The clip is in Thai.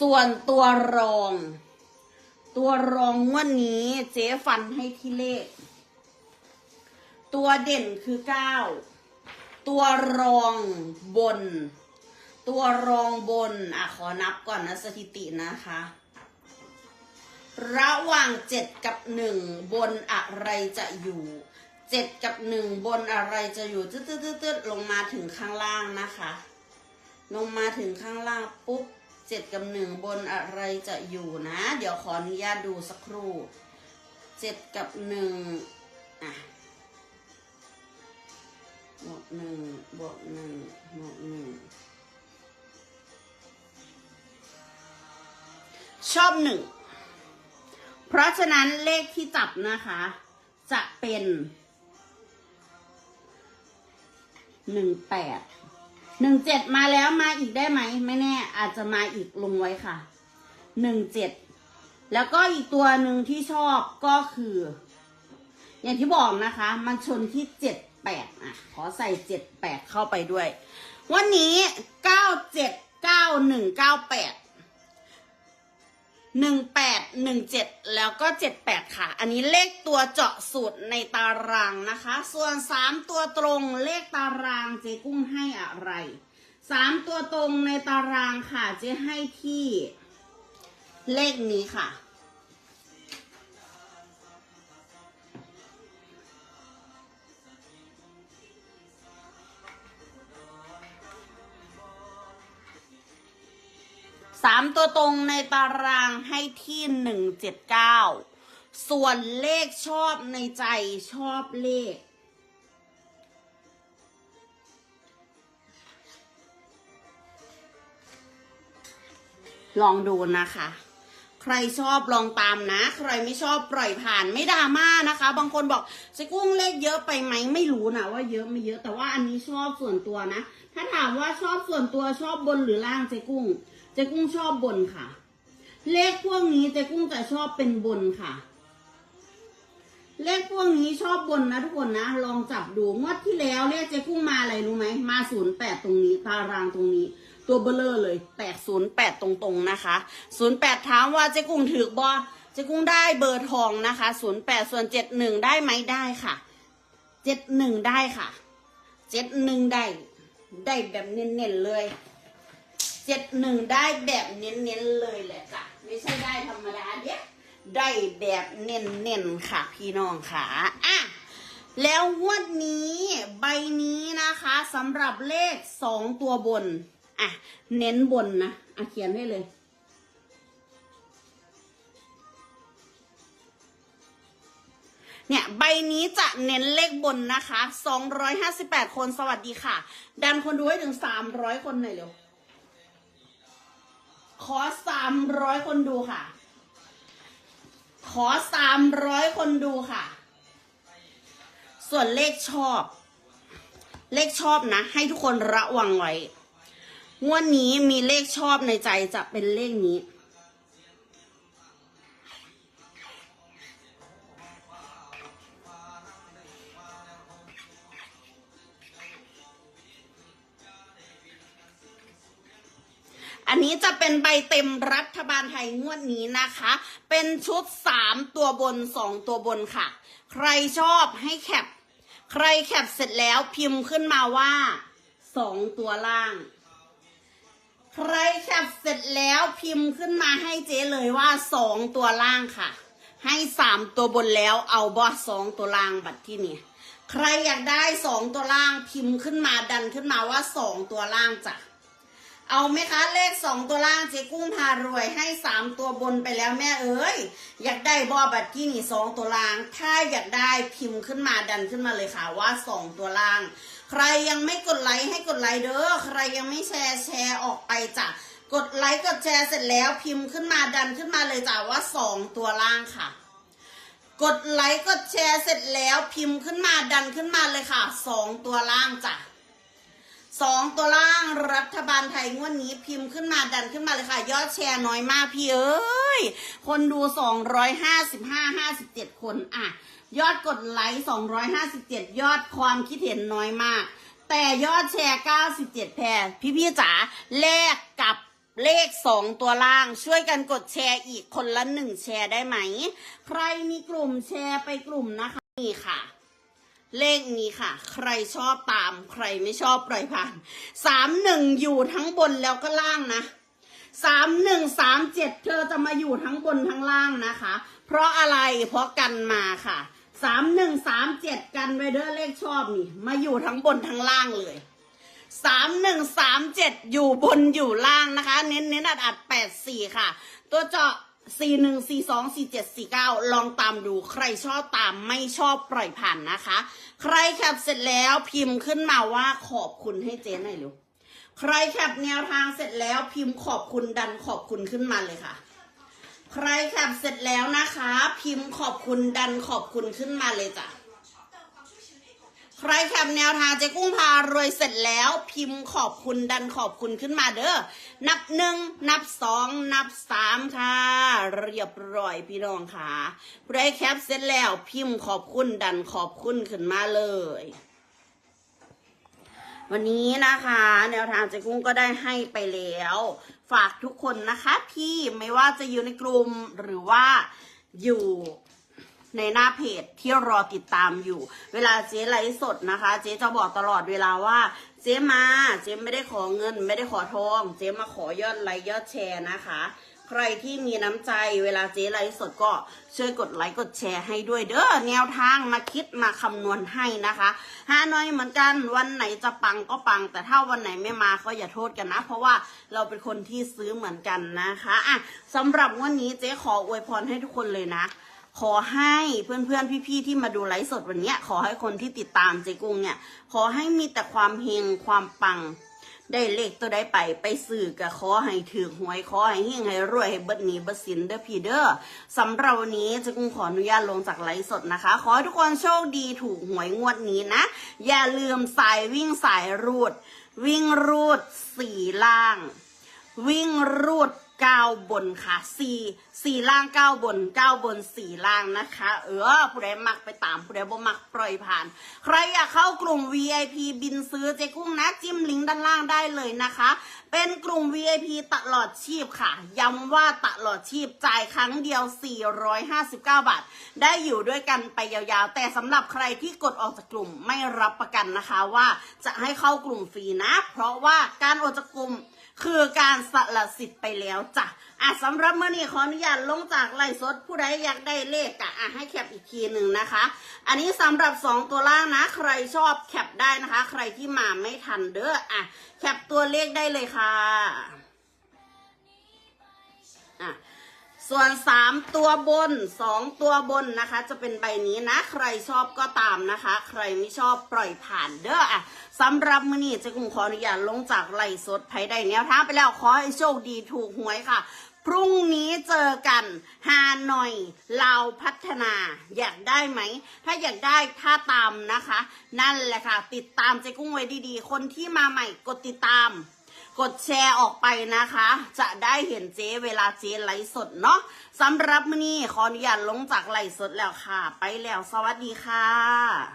ส่วนตัวรอง ตัวรองงวันนี้เจ๊ฟันให้ที่เลข ตัวเด่นคือเก้าตัวรองบน ตัวรองบนอะขอนับก่อนนะสถิตินะคะ ระหว่างเจ็ดกับหนึ่งบนอะไรจะอยู่เจ็ดกับหนึ่งบนอะไรจะอยู่ตืดตืดตืดตืดลงมาถึงข้างล่างนะคะ ลงมาถึงข้างล่างปุ๊บ เจ็ดกับหนึ่งบนอะไรจะอยู่นะ เดี๋ยวขออนุญาตดูสักครู่เจ็ดกับหนึ่งอะบวกหนึ่งบวกหนึ่งบวกหนึ่งชอบหนึ่ง เพราะฉะนั้นเลขที่จับนะคะ จะเป็นหนึ่งแปด หนึ่งเจ็ดมาแล้วมาอีกได้ไหมไม่แน่ อาจจะมาอีกลงไว้ค่ะหนึ่งเจ็ดแล้วก็อีกตัวหนึ่งที่ชอบก็คือ อย่างที่บอกนะคะ มันชนที่เจ็ดแปดอะ ขอใส่เจ็ดแปดเข้าไปด้วย วันนี้เก้าเจ็ดเก้าหนึ่งเก้าแปดหนึ่งแปด หนึ่งเจ็ดแล้วก็เจ็ดแปดค่ะ อันนี้เลขตัวเจาะสูตรในตารางนะคะ ส่วนสามตัวตรงเลขตารางเจ๊กุ้งให้อะไรสามตัวตรงในตารางค่ะเจ๊ให้ที่เลขนี้ค่ะ สามตัวตรงในตารางให้ที่หนึ่งเจ็ดเก้าส่วนเลขชอบในใจชอบเลขลองดูนะคะ ใครชอบลองตามนะ ใครไม่ชอบปล่อยผ่านไม่ดราม่านะคะ บางคนบอกเจ๊กุ้งเลขเยอะไปไหมไม่รู้นะว่าเยอะไม่เยอะแต่ว่าอันนี้ชอบส่วนตัวนะ ถ้าถามว่าชอบส่วนตัวชอบบนหรือล่างเจ๊กุ้ง เจ๊กุ้งชอบบนค่ะ เลขพวกนี้เจ๊กุ้งจะชอบเป็นบนค่ะ เลขพวกนี้ชอบบนนะทุกคนนะ ลองจับดูงวดที่แล้วเลขเจ๊กุ้งมาอะไรรู้ไหมมาศูนย์แปดตรงนี้ตารางตรงนี้ ตัวเบลเลอร์เลยแตกศูนย์แปดตรงๆนะคะศูนย์แปดถามว่าเจ๊กุ้งถือบอเจ๊กุ้งได้เบอร์ทองนะคะศูนย์แปดส่วนเจ็ดหนึ่งได้ไหมได้ค่ะเจ็ดหนึ่งได้ค่ะเจ็ดหนึ่งได้ ได้แบบเน้นๆเลย จ็ดหนึ่งได้แบบเน้นๆเลยแหละจ้ะไม่ใช่ได้ธรรมดาเดียได้แบบเน้นๆค่ะ พี่น้องค่ะอะแล้วงวดนี้ใบนี้นะคะสำหรับเลขสองตัวบน อะ เน้นบนนะอะเขียนให้เลย เนี่ยใบนี้จะเน้นเลขบนนะคะ 258 คนสวัสดีค่ะ ดันคนดูให้ถึง 300 คนหน่อยเร็ว ขอสามร้อยคนดูค่ะ ขอสามร้อยคนดูค่ะ ส่วนเลขชอบ เลขชอบนะ ให้ทุกคนระวังไว้งวดนี้มีเลขชอบในใจจะเป็นเลขนี้ อันนี้จะเป็นใบเต็มรัฐบาลไทยงวดนี้นะคะ เป็นชุดสามตัวบนสองตัวบนค่ะ ใครชอบให้แคป ใครแคปเสร็จแล้วพิมพ์ขึ้นมาว่าสองตัวล่าง ใครแคปเสร็จแล้วพิมพ์ขึ้นมาให้เจ๊เลยว่าสองตัวล่างค่ะ ให้สามตัวบนแล้วเอาบอสสองตัวล่างบัตรที่นี่ใครอยากได้สองตัวล่างพิมพ์ขึ้นมาดันขึ้นมาว่าสองตัวล่างจ้ะ เอาไหมคะเลขสองตัวล่างเจ๊กุ้งพารวยให้สามตัวบนไปแล้วแม่เอ้ยอยากได้บอบัตที่นี่สองตัวล่าง ถ้าอยากได้พิมพ์ขึ้นมาดันขึ้นมาเลยค่ะว่าสองตัวล่าง ใครยังไม่กดไลค์ให้กดไลค์เด้อใครยังไม่แชร์แชร์ออกไปจ้ะกดไลค์กดแชร์เสร็จแล้วพิมพ์ขึ้นมาดันขึ้นมาเลยจ้ะว่าสองตัวล่างค่ะ กดไลค์กดแชร์เสร็จแล้วพิมพ์ขึ้นมาดันขึ้นมาเลยค่ะสองตัวล่างจ้ะ สองตัวล่างรัฐบาลไทยงวดนี้พิมพ์ขึ้นมาดันขึ้นมาเลยค่ะ ยอดแชร์น้อยมากพี่เอ้ย คนดูสองร้อยห้าสิบห้าห้าสิบเจ็ดคนอะ ยอดกดไลค์สองร้อยห้าสิบเจ็ดยอดความคิดเห็นน้อยมาก แต่ยอดแชร์เก้าสิบเจ็ดแพรพี่พี่ๆจ๋าแลกกับเลขสองตัวล่างช่วยกันกดแชร์อีกคนละหนึ่งแชร์ได้ไหม ใครมีกลุ่มแชร์ไปกลุ่มนะคะนี่ค่ะ เลขนี้ค่ะ ใครชอบตาม ใครไม่ชอบปล่อยผ่านสามหนึ่งอยู่ทั้งบนแล้วก็ล่างนะสามหนึ่งสามเจ็ดเธอจะมาอยู่ทั้งบนทั้งล่างนะคะ เพราะอะไรเพราะกันมาค่ะสามหนึ่งสามเจ็ดกันไว้เด้อเลขชอบนี่ มาอยู่ทั้งบนทั้งล่างเลยสามหนึ่งสามเจ็ดอยู่บนอยู่ล่างนะคะ เน้นเน้นอัดอัดแปดสี่ค่ะ ตัวเจาะ สี่หนึ่งสี่สองสี่เจ็ดสี่เก้าลองตามดูใครชอบตามไม่ชอบปล่อยผ่านนะคะ ใครแคปเสร็จแล้วพิมพ์ขึ้นมาว่าขอบคุณให้เจ๊หน่อยเร็วใครแคปแนวทางเสร็จแล้วพิมพ์ขอบคุณดันขอบคุณขึ้นมาเลยค่ะ ใครแคปเสร็จแล้วนะคะ พิมพ์ขอบคุณดันขอบคุณขึ้นมาเลยจ้ะ ใครแคปแนวทางเจ๊กุ้งพารวยเสร็จแล้วพิมพ์ขอบคุณดันขอบคุณขึ้นมาเด้อ นับหนึ่งนับสองนับสามค่ะ เรียบร้อยพี่น้องค่ะใครแคปเสร็จแล้วพิมพ์ขอบคุณดันขอบคุณขึ้นมาเลย วันนี้นะคะ แนวทางเจ๊กุ้งก็ได้ให้ไปแล้ว ฝากทุกคนนะคะที่ไม่ว่าจะอยู่ในกลุ่มหรือว่าอยู่ ในหน้าเพจที่รอติดตามอยู่ เวลาเจ๊ไลฟ์สดนะคะ เจ๊จะบอกตลอดเวลาว่า เจ๊มา เจ๊ไม่ได้ขอเงิน ไม่ได้ขอทอง เจ๊มาขอยอดไลค์ยอดแชร์นะคะ ใครที่มีน้ำใจเวลาเจ๊ไลฟ์สดก็ช่วยกดไลค์กดแชร์ให้ด้วยเด้อแนวทางมาคิดมาคำนวณให้นะคะฮาน้อยเหมือนกันวันไหนจะปังก็ปัง แต่ถ้าวันไหนไม่มาก็อย่าโทษกันนะ เพราะว่าเราเป็นคนที่ซื้อเหมือนกันนะคะอะสำหรับวันนี้เจ๊ขออวยพรให้ทุกคนเลยนะ ขอให้เพื่อนๆพี่ๆที่มาดูไลฟ์สดวันนี้ขอให้คนที่ติดตามเจกุ้งเนี่ย ขอให้มีแต่ความเฮงความปัง ได้เลขตัวใดไปไปสื่อกับขอให้ถือหวยขอให้เฮงให้รวยให้เบิดหนีเบิดสินเด้อพี่เด้อสำหรับวันนี้เจกุ้งขออนุญาตลงจากไลฟ์สดนะคะ ขอให้ทุกคนโชคดีถูกหวยงวดนี้นะ อย่าลืมสายวิ่งสายรูด วิ่งรูดสี่ล่าง วิ่งรูด เก้าบนค่ะสี่สี่ล่างเก้าบนเก้าบนสี่ล่างนะคะ เออผู้ใดมักไปตามผู้ใดบ่มักปล่อยผ่าน ใครอยากเข้ากลุ่ม VIP บินซื้อเจ๊กุ้งนะจิ้มลิงก์ด้านล่างได้เลยนะคะ เป็นกลุ่ม VIP ตลอดชีพค่ะ ย้ำว่าตลอดชีพจ่ายครั้งเดียว 459 บาท ได้อยู่ด้วยกันไปยาวๆ แต่สำหรับใครที่กดออกจากกลุ่มไม่รับประกันนะคะว่าจะให้เข้ากลุ่มฟรีนะ เพราะว่าการออกจากกลุ่ม คือการสละสิทธิ์ไปแล้วจ้ะอะสำหรับเมื่อนี้ขออนุญาตลงจากไลฟ์สดผู้ใดอยากได้เลขอะอะให้แคปอีกทีหนึ่งนะคะ อันนี้สำหรับสองตัวล่างนะ ใครชอบแคปได้นะคะ ใครที่มาไม่ทันเด้ออะแคปตัวเลขได้เลยค่ะอะ ส่วนสามตัวบนสองตัวบนนะคะ จะเป็นใบนี้นะ ใครชอบก็ตามนะคะ ใครไม่ชอบปล่อยผ่านเด้ออะสำหรับมือนี้เจะคงขออนุญาตลงจากไล่สดไผได้แนวทางไปแล้วขอให้โชคดีถูกหวยค่ะพรุ่งนี้เจอกันฮานอยลาวพัฒนา อยากได้ไหม ถ้าอยากได้ถ้าตามนะคะ นั่นแหละค่ะ ติดตามเจ๊กุ้งไว้ดีๆ คนที่มาใหม่กดติดตาม กดแชร์ออกไปนะคะ จะได้เห็นเจ๊เวลาเจ๊ไลฟ์สดเนาะสำหรับมื้อนี้ขออนุญาตลงจากไลฟ์สดแล้วค่ะ ไปแล้วสวัสดีค่ะ